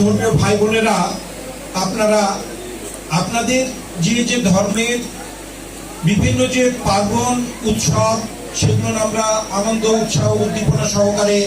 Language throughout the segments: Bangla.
ধর্মীয় ভাই বোনেরা, আপনারা, আপনাদের যে যে ধর্মের বিভিন্ন যে পার্বণ, উৎসব, সেগুলো আমরা আনন্দ, উৎসাহ, উদ্দীপনা সহকারে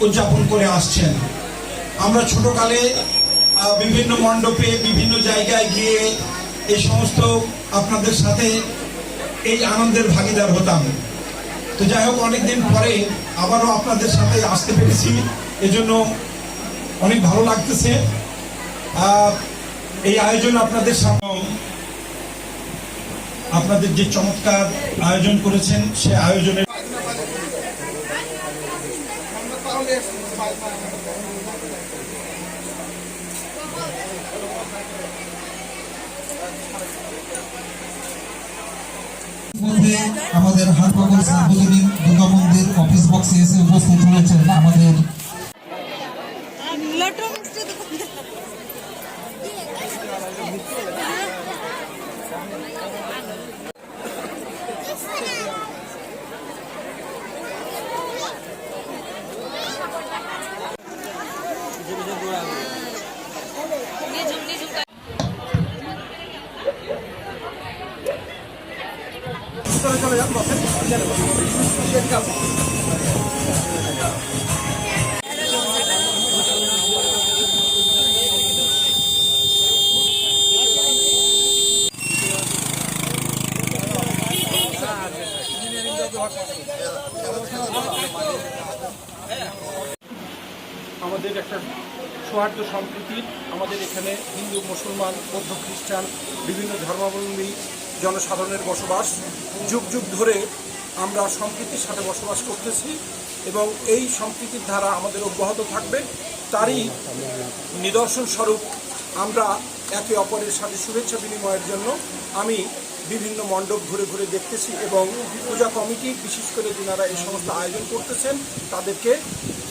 উদযাপন করে আসছেন। আমরা ছোটকালে বিভিন্ন মণ্ডপে, বিভিন্ন জায়গায় গিয়ে এই সমস্ত আপনাদের সাথে এই আনন্দের ভাগিদার হতাম। তো যাই হোক, অনেকদিন পরে আবারও আপনাদের সাথে আসতে পেরেছি। এজন্য অনেক ভালো লাগতেছে। এই আয়োজন আপনাদের সামনে আপনাদের যে চমৎকার আয়োজন করেছেন, সে আয়োজনে মধ্যে আমাদের হাটবাগল সার্বজনীন দুর্গা মন্দির অফিস বক্সে এসে উপস্থিত হয়েছেন আমাদের আমাদের একটা সৌহার্দ্য সম্প্রীতির আমাদের এখানে হিন্দু, মুসলমান, বৌদ্ধ, খ্রিস্টান, বিভিন্ন ধর্মাবলম্বী জনসাধারণের বসবাস যুগ যুগ ধরে আমরা সম্প্রীতির সাথে বসবাস করতেছি এবং এই সম্প্রীতির ধারা আমাদের অব্যাহত থাকবে। তারই নিদর্শন স্বরূপ আমরা একে অপরের সাথে শুভেচ্ছা বিনিময়ের জন্য আমি বিভিন্ন মণ্ডপ ঘুরে ঘুরে দেখতেছি এবং পূজা কমিটি, বিশেষ করে যারা এই সমস্ত আয়োজন করতেছেন, তাদেরকে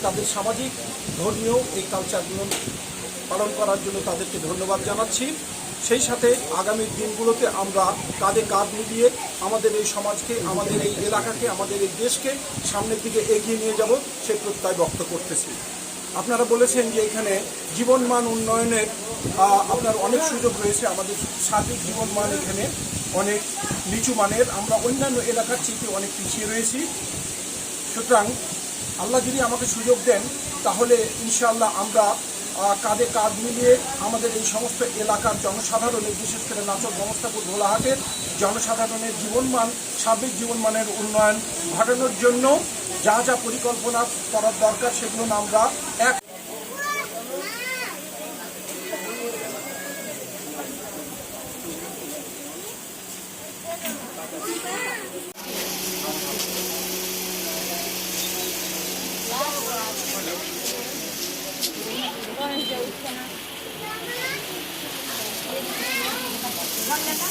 তাদের সামাজিক, ধর্মীয় এই কালচারগুলো পালন করার জন্য তাদেরকে ধন্যবাদ জানাচ্ছি। সেই সাথে আগামী দিনগুলোতে আমরা কাঁধে কাঁধ মিলিয়ে আমাদের এই সমাজকে, আমাদের এই এলাকাকে, আমাদের এই দেশকে সামনের দিকে এগিয়ে নিয়ে যাব সেই প্রত্যয় ব্যক্ত করতেছি। আপনারা বলেছেন যে এখানে জীবনমান উন্নয়নের আপনার অনেক সুযোগ রয়েছে। আমাদের সার্বিক জীবনমান এখানে অনেক নিচু মানের। আমরা অন্যান্য এলাকার চেয়ে অনেক পিছিয়ে রয়েছি। সুতরাং আল্লাহ যদি আমাকে সুযোগ দেন, তাহলে ইনশাআল্লাহ আমরা কাঁধে কাঁধ মিলিয়ে আমাদের এই সমস্ত এলাকার জনসাধারণের, বিশেষ করে নাচক ব্যবস্থাপুর ভোলাহাটের জনসাধারণের জীবনমান, সার্বিক জীবনমানের উন্নয়ন ঘটানোর জন্য যা যা পরিকল্পনা করার দরকার, সেগুলো আমরা এক আলাদা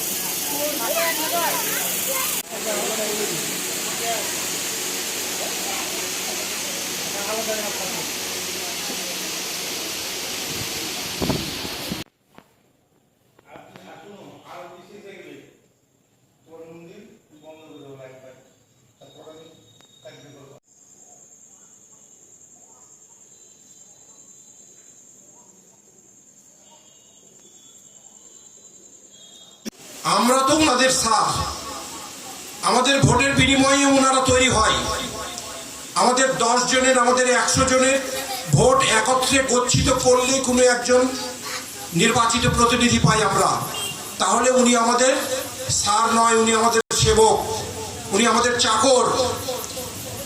আমরা তো ওনাদের সাথ আমাদের ভোটের বিনিময়ে ওনারা তৈরি হয়। আমাদের দশ জনের, আমাদের একশো জনের ভোট একত্রে গচ্ছিত করলে কোনো একজন নির্বাচিত প্রতিনিধি পাই আমরা। তাহলে উনি আমাদের সার নয়, উনি আমাদের সেবক, উনি আমাদের চাকর।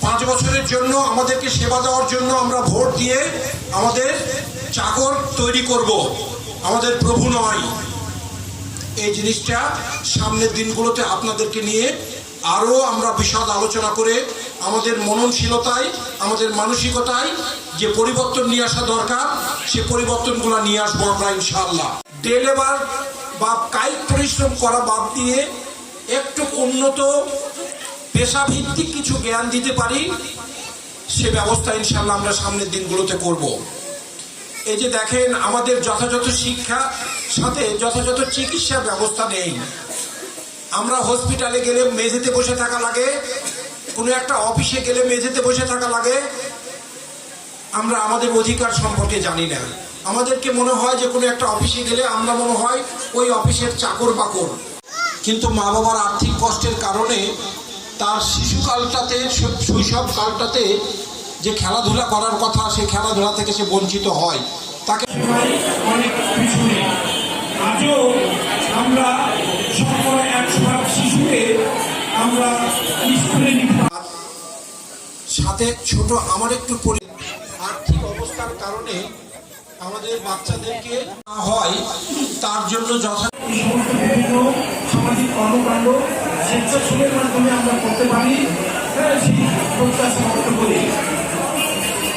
পাঁচ বছরের জন্য আমাদেরকে সেবা দেওয়ার জন্য আমরা ভোট দিয়ে আমাদের চাকর তৈরি করব। আমাদের প্রভু নয়। এই জিনিসটা সামনের দিনগুলোতে আপনাদেরকে নিয়ে আরও আমরা বিশদ আলোচনা করে আমাদের মননশীলতায়, আমাদের মানসিকতায় যে পরিবর্তন নিয়ে আসা দরকার, সে পরিবর্তনগুলো নিয়ে আসব আমরা ইনশাআল্লাহ ডে লেবার বা কায়িক পরিশ্রম করা বাদ দিয়ে একটু উন্নত পেশাভিত্তিক কিছু জ্ঞান দিতে পারি, সে ব্যবস্থা ইনশাআল্লাহ আমরা সামনের দিনগুলোতে করব। এই যে দেখেন, আমাদের যথাযথ শিক্ষা, সাথে যথাযথ চিকিৎসা ব্যবস্থা নেই। আমরা হসপিটালে গেলে মেঝেতে বসে থাকা লাগে, কোনো একটা অফিসে গেলে মেঝেতে বসে থাকা লাগে। আমরা আমাদের অধিকার সম্পর্কে জানি না। আমাদেরকে মনে হয় যে কোনো একটা অফিসে গেলে আমরা মনে হয় ওই অফিসের চাকর বাকর। কিন্তু মা বাবার আর্থিক কষ্টের কারণে তার শিশুকালটাতে শৈ- শৈশব কালটাতে যে খেলাধুলা করার কথা সেই খেলাধুলা থেকে সে বঞ্চিত হয়। তাকে অনেক পিছনে। আজও আমরা শতকরা একশো ভাগ শিশুকে আমরা স্কুলে সাথে ছোট আমার একটু পরি- আর্থিক অবস্থার কারণে আমাদের বাচ্চাদেরকে না হয় তার জন্য যথা সামাজিক কর্মকাণ্ড স্বেচ্ছাসেবের মাধ্যমে আমরা করতে পারি। হ্যাঁ, সেই প্রত্যাশা করি।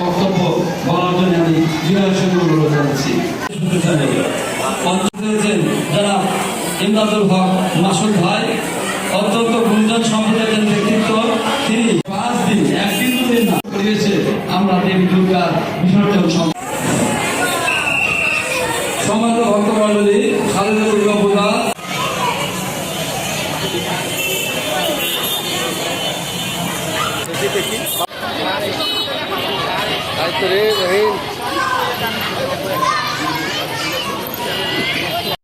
বক্তব্য বলার জন্য আমি অনুরোধ জানাচ্ছি। যারা ইমদাদুল হক মাসুদ ভাই, অত্যন্ত গুঞ্জন সম্প্রদায়ের ব্যক্তিত্ব, তিনি পাঁচ দিন একদিন দুদিন না, পরিবেশে আমরা দেবী দুর্গার বিসর্জন সম- সমাজ ভক্তমণ্ডলী খালেদা দুর্গা পূজা। Vai, Tereza, aí.